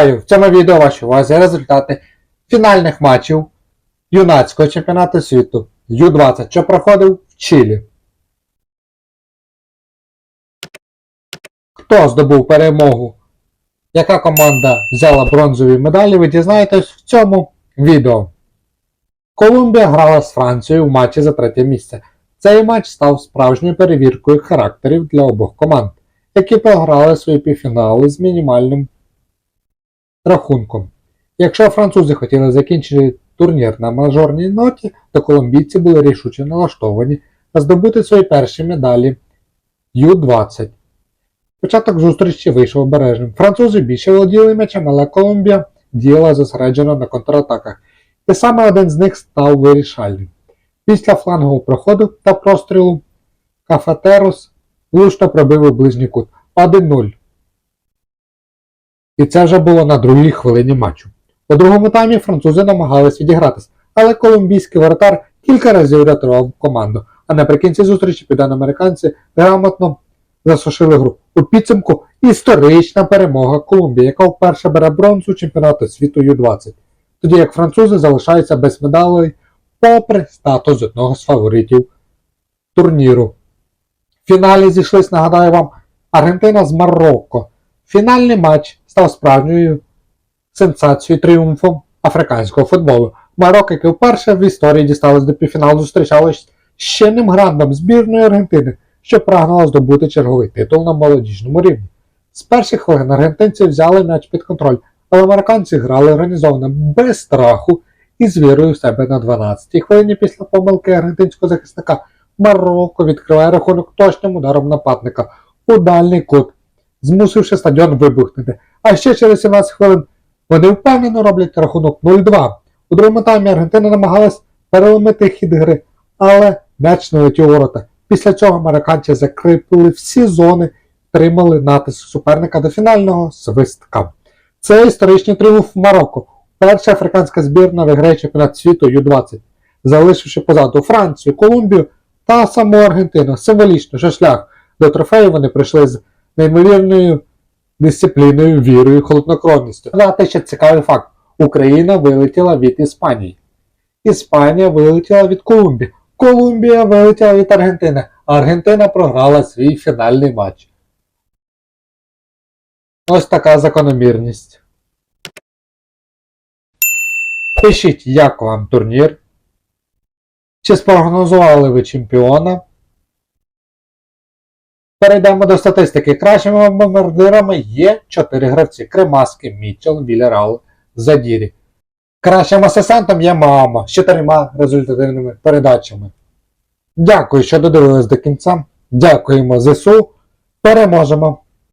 В цьому відео вашій увазі результати фінальних матчів юнацького чемпіонату світу Ю-20, що проходив в Чилі. Хто здобув перемогу? Яка команда взяла бронзові медалі, ви дізнаєтесь в цьому відео. Колумбія грала з Францією в матчі за третє місце. Цей матч став справжньою перевіркою характерів для обох команд, які програли свої півфінали з мінімальним рахунком. Якщо французи хотіли закінчити турнір на мажорній ноті, то колумбійці були рішуче налаштовані здобути свої перші медалі Ю-20. Початок зустрічі вийшов обережним. Французи більше володіли м'ячем, але Колумбія діяла зосереджено на контратаках, і саме один з них став вирішальним. Після флангового проходу та прострілу Кафатерус влучно пробив у ближній кут 1-0. І це вже було на другій хвилині матчу. У другому таймі французи намагались відігратись, але колумбійський воротар кілька разів рятував команду, а наприкінці зустрічі південноамериканці грамотно засушили гру. У підсумку історична перемога Колумбії, яка вперше бере бронзу чемпіонату світу Ю-20, тоді як французи залишаються без медалей попри статус одного з фаворитів турніру. В фіналі зійшлись, нагадаю вам, Аргентина з Марокко. Фінальний матч став справжньою сенсацією тріумфом африканського футболу. Марокко, яке вперше в історії дісталось до півфіналу, зустрічалось з чинним грандом збірної Аргентини, що прагнула здобути черговий титул на молодіжному рівні. З перших хвилин аргентинці взяли м'яч під контроль, але марокканці грали організовано без страху і з вірою в себе на 12-й хвилині після помилки аргентинського захисника Марокко відкриває рахунок точним ударом нападника у дальній кут, змусивши стадіон вибухнути. А ще через 17 хвилин вони впевнено роблять рахунок 0-2. У другому таймі Аргентина намагалась переломити хід гри, але м'яч не летів ворота. Після цього американці закріпили всі зони, тримали натиск суперника до фінального свистка. Це історичний тріумф Марокко. Перша африканська збірна виграє чемпіонат світу Ю-20, залишивши позаду Францію, Колумбію та саму Аргентину. Символічно, що шлях до трофею вони прийшли з неймовірною дисципліною, вірою холоднокровністю. Дати ще цікавий факт: Україна вилетіла від Іспанії. Іспанія вилетіла від Колумбії. Колумбія вилетіла від Аргентини. Аргентина програла свій фінальний матч. Ось така закономірність. Пишіть, як вам турнір. Чи спрогнозували ви чемпіона? Перейдемо до статистики. Кращими бомбардирами є 4 гравці: Кремаски, Мітчел, Вілярал, Задірі. Кращим асистентом є Маама з чотирма результативними передачами. Дякую, що додивились до кінця. Дякуємо ЗСУ. Переможемо!